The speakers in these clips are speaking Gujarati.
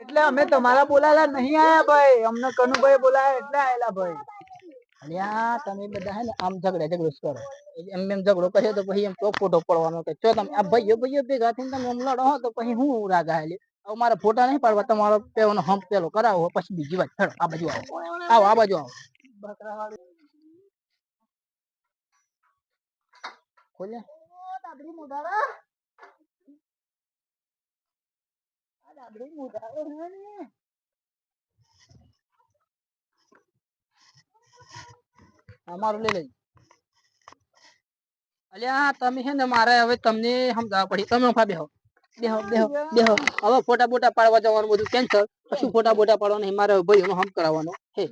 એટલે અમે તમારા બોલાયેલા નહીં આયા ભાઈ. અમને કનુભાઈ બોલાયા એટલે આયેલા ભાઈ. અલ્યા તમે બધા હે ને આમ ઝઘડા ઝઘડો કરો. એમ એમ ઝઘડો કર્યો તો પછી એમ તો ફોટો પડવાનો કે ચો તમે આ ભાઈઓ ભાઈઓ ભેગા થઈને તમે એમ લડો તો પછી હું રાગ આયેલી હવે મારા ફોટા નહીં પાડવા તમારો પેવાનો હમ પેલો કરાવો પછી બીજી વાત હેડો આ બાજુ આવો. આવો આ બાજુ આવો. ખોલ્યા? ડાબડી મુઢારા આ ડાબડી મુઢારો હે ને અમારું લઈ અલ્યા, તમે છે ને મારે હવે તમને સમજાવવા પડી. તમે ઊભા બેહો. બેહો બેહો બેહો. હવે ફોટા બોટા પાડવા જવાનું બધું કેન્સલ. કશું ફોટા બોટા પાડવાના મારે ભાઈઓનો હમ કરાવવાનો હે.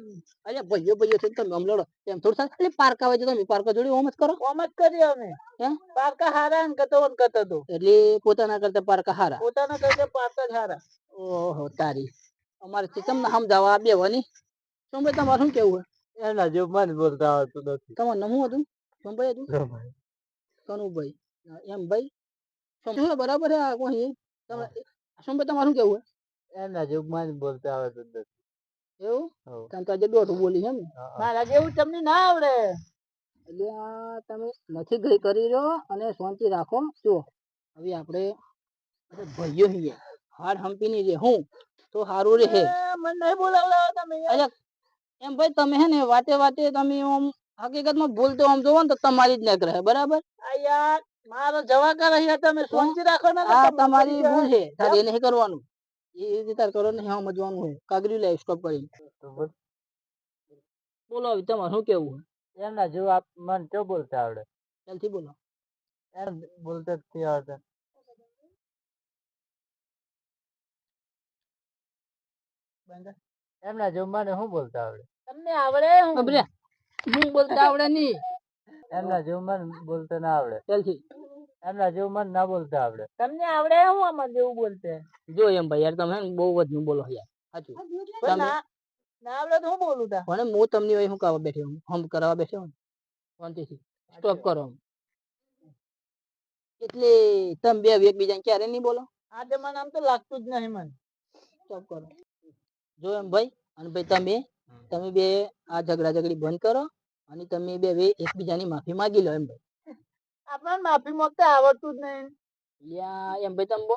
અરે ભાઈઓ ભાઈઓ થઈને તમે લડો એમ થોડું થાય. એટલે પાર્ક હોય છે તમે પાર્ક જોડે ઓમ જ કરો. ઓમ જ કરી અમે. હે? પાર્ક હારા ને કતો ઓન કતો તો. એટલે પોતાના કરતા પાર્ક હારા. પોતાના કરતા પાર્ક જ હારા. ઓહો તારી. અમારે છે તમને જવા બેવાની. શું ભાઈ તમારે શું કેવું હોય એના જો મને બોલતા આવતું નથી. તમારું નમું હતું? શું ભાઈ હતું કનુભાઈ. ભાઈ એમ ભાઈ? શું બરાબર હે આ કોઈ તમે શું ભાઈ તમારું શું કેવું એના જેવું મને બોલતા આવે તો એવું. કારણ કે આજે દોઢું બોલી છે ને. મારા એવું તમને ના આવડે. એટલે આ તમે નથી ગઈ કરી રહ્યો અને શાંતિ રાખો જો હવે આપણે ભાઈઓ છીએ. હાર હંપી ની રે હું તો સારું રહે. મને નહીં બોલાવડાવો તમે એમ ભાઈ તમે હે ને વાતે વાતે તમે આમ હકીકતમાં ભૂલ તો આમ જોવો ને તો તમારી જ ન રહે બરાબર? આ યાર મારો જવા કર તમે શાંતિ રાખો ને તમારી ભૂલ છે તારે એ નહીં કરવાનું. એ રીતે તારે કરો નહીં સમજવાનું હોય. કાગરી લે સ્ટોપ કરી બોલો હવે તમારે શું કેવું એમના જો આપ મને તો બોલતા આવડે. ચાલથી બોલો. એમ બોલતા મને શું બોલતા આવડે? તમને આવડે હું બોલતા આવડે નહીં. એમના જો મને બોલતા ના આવડે. ચાલથી એમના જેવું મન ના બોલતા આવડે. તમને આવડે હું આમાં જેવું બોલતે? જો એમ ભાઈ યાર તમે હે બહુ વધુ બોલો યાર. સાચું. ના આવડે તો હું બોલું તા પણ હું તમને હોય શું કરવા બેઠો હમ કરાવવા બેઠો હું શાંતિથી. સ્ટોપ કરો એટલે તમે બે એકબીજાને ક્યારે નહીં બોલો? આ જમાના આમ તો લાગતું જ નહીં મને. સ્ટોપ કરો. જો એમ ભાઈ અને ભાઈ તમે તમે બે આ ઝઘડા ઝઘડી બંધ કરો અને તમે બે બે એકબીજાની માફી માંગી લો એમ ભાઈ. આપણને માફી માંગતા આવડતું જ નહીં. એમ ભાઈ તમે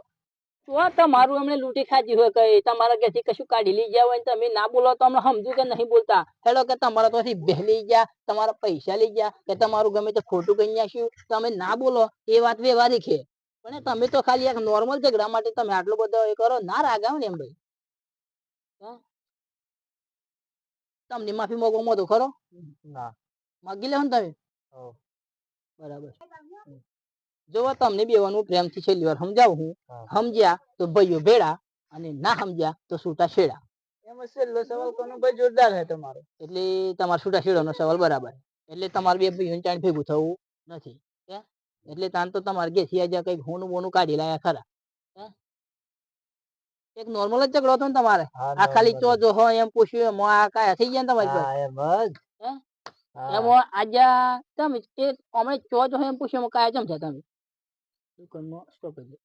તમારું એમણે લૂંટી ખાધી હોય કઈ તમારા ઘેરથી કશું કાઢી લઈ ગયા હોય તમે ના બોલો તો અમને સમજુ કે નહીં બોલતા? હેલો કે તમારા ત્યાંથી બેહ લઈ ગયા તમારા પૈસા લઈ ગયા કે તમારું ગમે તે ખોટું કહી નાખ્યું તમે ના બોલો. એ વાત વ્યવહારિક છે. પણ તમે તો ખાલી એક નોર્મલ ઝઘડા માટે તમે આટલો બધો એ કરો ના રાગાવ ને એમ ભાઈ. તમને માફી માંગો મો તો ખરો. ના. માગી લેવો ને તમે. બરાબર. જો તમને બેવાનું પ્રેમથી છેલ્લી વાર સમજાવું હું. સમજ્યા તો ભાઈઓ ભેડા અને ના સમજ્યા તો છૂટા છેડા. એમ છેલ્લો સવાલ કોનો? ભાઈ જોરદાર હે તમારો. એટલે તમારો છૂટા છેડાનો સવાલ બરાબર. એટલે તમારે બે ભાઈઓને ચાણ ભેગું થવું નથી. એટલે તાન તો તમારે ઘેરથી આજે કંઈક હોનું બોનું કાઢી લાયા ખરા. એક નોર્મલ જ ઝઘડો હતો ને તમારે? આ ખાલી ચો જો. હો એમ પૂછ્યું એમ આ કાયા થઈ ગયા ને તમારી પાસે? હા. એમ જ હે? હા. એમાં આજે તમે એ અમે ચો જો એમ પૂછ્યું કાયા ચમ છે તમે? દુકાનમાં સ્ટોપ કરી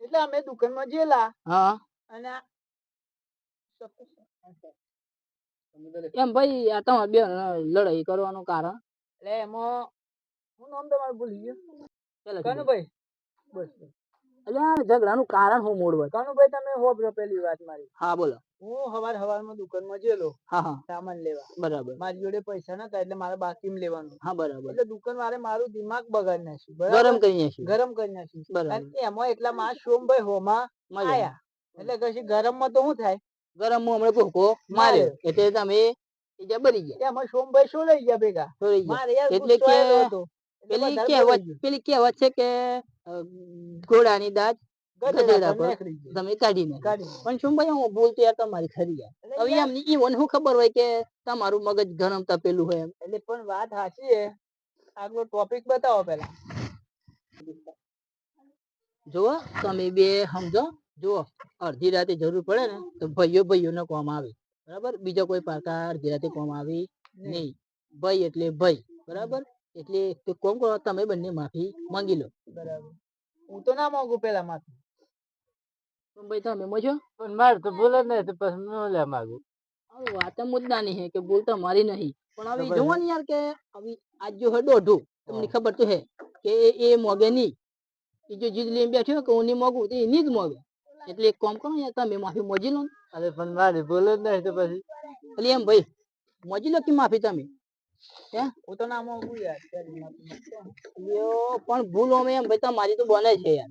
એટલે અમે દુકાનમાં જેલા હા. અને એમ ભાઈ આ તમારે બે લડાઈ કરવાનું કારણ? એટલે એમાં હું નામ તમારું ભૂલી ગયો. ચાલો કનુભાઈ બસ. એટલે ઝઘડાનું કારણ હું મોડવા કનુભાઈ તમે હોભળો પેલી વાત મારી. હા બોલો. હું હવાર હવારમાં દુકાનમાં જેલો હા હા. સામાન લેવા. બરાબર. મારી જોડે પૈસા નતા એટલે મારે બાકીમાં લેવાનું. હા બરાબર. એટલે દુકાન વાળે મારું દિમાગ બગાડી નાખ્યું. ગરમ કરી નાખ્યું. ગરમ કરી નાખ્યું. બરાબર. એમાં એટલા માં સોમભાઈ હોમાં મજા આયા. એટલે કશી ગરમમાં તો શું થાય? ગરમમાં હમણાં ભૂકો માર્યો. એટલે તમે જબરી ગયા. એમાં સોમભાઈ શું લઈ ગયા ભેગા? મારે એટલે કે પેલી કહેવત પેલી કહેવત છે કે ઘોડાની દાંત ગધેડા પર. તમે કાઢી પણ શું ભાઈ હું ભૂલ તો યાર તમારી ખરી યાર. હવે યાર, એમ ઈવન શું ખબર હોય કે તમારું મગજ ગરમ તપેલું હોય એમ. એટલે પણ વાત સાચી છે. આગલો ટોપિક બતાવો પેલા. જુઓ તમે બે સમજો. જુઓ અડધી રાતે જરૂર પડે ને તો ભાઈઓ ભાઈઓને કોમ આવે. બરાબર? બીજો કોઈ પાકા અડધી રાતે કોમ આવી નહીં. ભાઈ એટલે ભાઈ. બરાબર? એટલે તે કોમ કરો તમે બંને માફી માંગી લો. બરાબર. હું તો ના માંગુ પેલા માથું ભાઈ તમે મજો પણ માર તો ભૂલ જ નહીં તો પછી હું લે માંગુ. હવે વાત મુદ્દા નહીં હે કે ભૂલ તો મારી નહીં. પણ હવે જોવાની યાર કે હવે આજ જો હે દોઢું તમને ખબર તો હે કે એ એ મોગે નહીં. એ જો જીદ લઈને બેઠ્યો કે હું નહીં મોગું તો એની જ મોગે. એટલે એક કોમ કરો યાર તમે માફી મોજી લો ને. અરે પણ મારી ભૂલ જ નહીં તો પછી? એટલે એમ ભાઈ મોજી લો કે માફી તમે? હે? હું તો ના માંગુ યાર લ્યો પણ ભૂલ અમે એમ ભાઈ મારી તો બને છે યાર.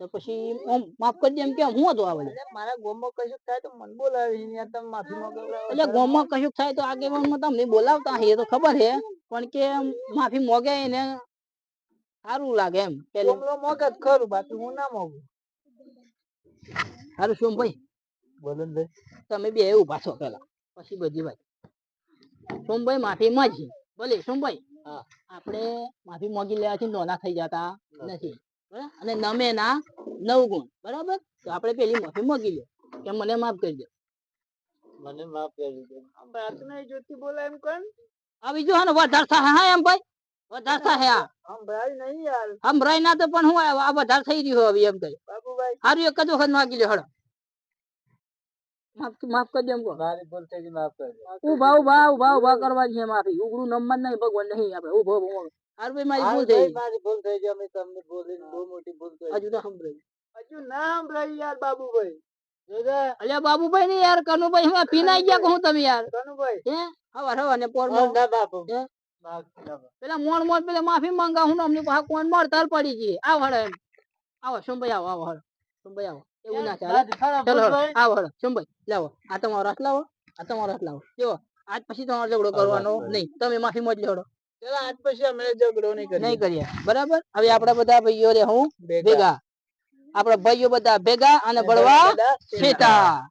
તો પછી આમ માફ કરી દે એમ કે હું હતો આ બધું? મારા ગોમમાં કશું થાય તો મને બોલાવી યાર તમે માફી માંગો એટલે ગામમાં કશું થાય તો આગેવાનમાં તમને બોલાવતા હે એ તો ખબર છે. પણ કે માફી મોગે એને સારું લાગે એમ પેલું. મોગે જ ખરું બાકી હું ના મોગું. સારું શું ભાઈ? બોલો ભાઈ. તમે બે એવું પાછો પેલા. પછી બધી વાત. સોમભાઈ માફી માંગી ભલે સોમભાઈ આપણે માફી માંગી લેવાથી નોના થઈ જતા નથી. બરાબર? અને નમે ના નવ ગુણ. બરાબર? તો આપણે પેલી માફી માંગી લે. કે મને માફ કરી દે. મને માફ કરી દે. પ્રાર્થના જોતી બોલા એમ કોણ? આ બીજું હા ને વધારે થા હા એમ ભાઈ. વધારે હે. આ આમ નહીં યાર. આમ ના તો પણ હું આ વધારે થઈ રહ્યો હવે એમ કઈ બાબુભાઈ. સારું એક જ વખત માગી લે હળો. માફ કરી દે એમ કહો. મારી ભૂલ થઈ ગઈ માફ કરી ઊભા ઊભા ઊભા ઊભા કરવા છે માફી ઉગડું નંબર નહીં ભગવાન નહીં આપણે ઊભો ઊભો. હાર ભાઈ મારી ભૂલ થઈ મારી ભૂલ થઈ ગઈ. અમે તમને બોલીને બહુ મોટી ભૂલ કરી. હજુ ના સંભળાય હજુ ના સંભળાય યાર બાબુભાઈ. અલ્યા બાબુભાઈ ને યાર કનુભાઈ. હવે પીનાઈ ગયા કહું તમે યાર. કનુભાઈ. હે? હવાર હવાર ને પોર હા, બાપુ હે? માફ કરો. પેલા મોણ મોણ પેલા માફી માંગા હું અમને પાછા કોણ મળતાલ પડી ગઈ. આવ હળો આવો સુંભાઈ આવો આવો સુંભાઈ આવો. એવું ના ચાલે ચલો. આવો હળો. સોમભાઈ લાવો. આ તમારો હાથ લાવો. આ તમારો હાથ લાવો. જો આજ પછી તમારો ઝઘડો કરવાનો. નહીં. તમે માફી મોજ લેવડો ચાલો, આજ પછી અમે ઝઘડો નહીં કરીએ. નહીં કરીએ. બરાબર? હવે આપડા બધા ભાઈઓ રે હું ભેગા. આપડા ભાઈઓ બધા ભેગા અને બળવા છેટા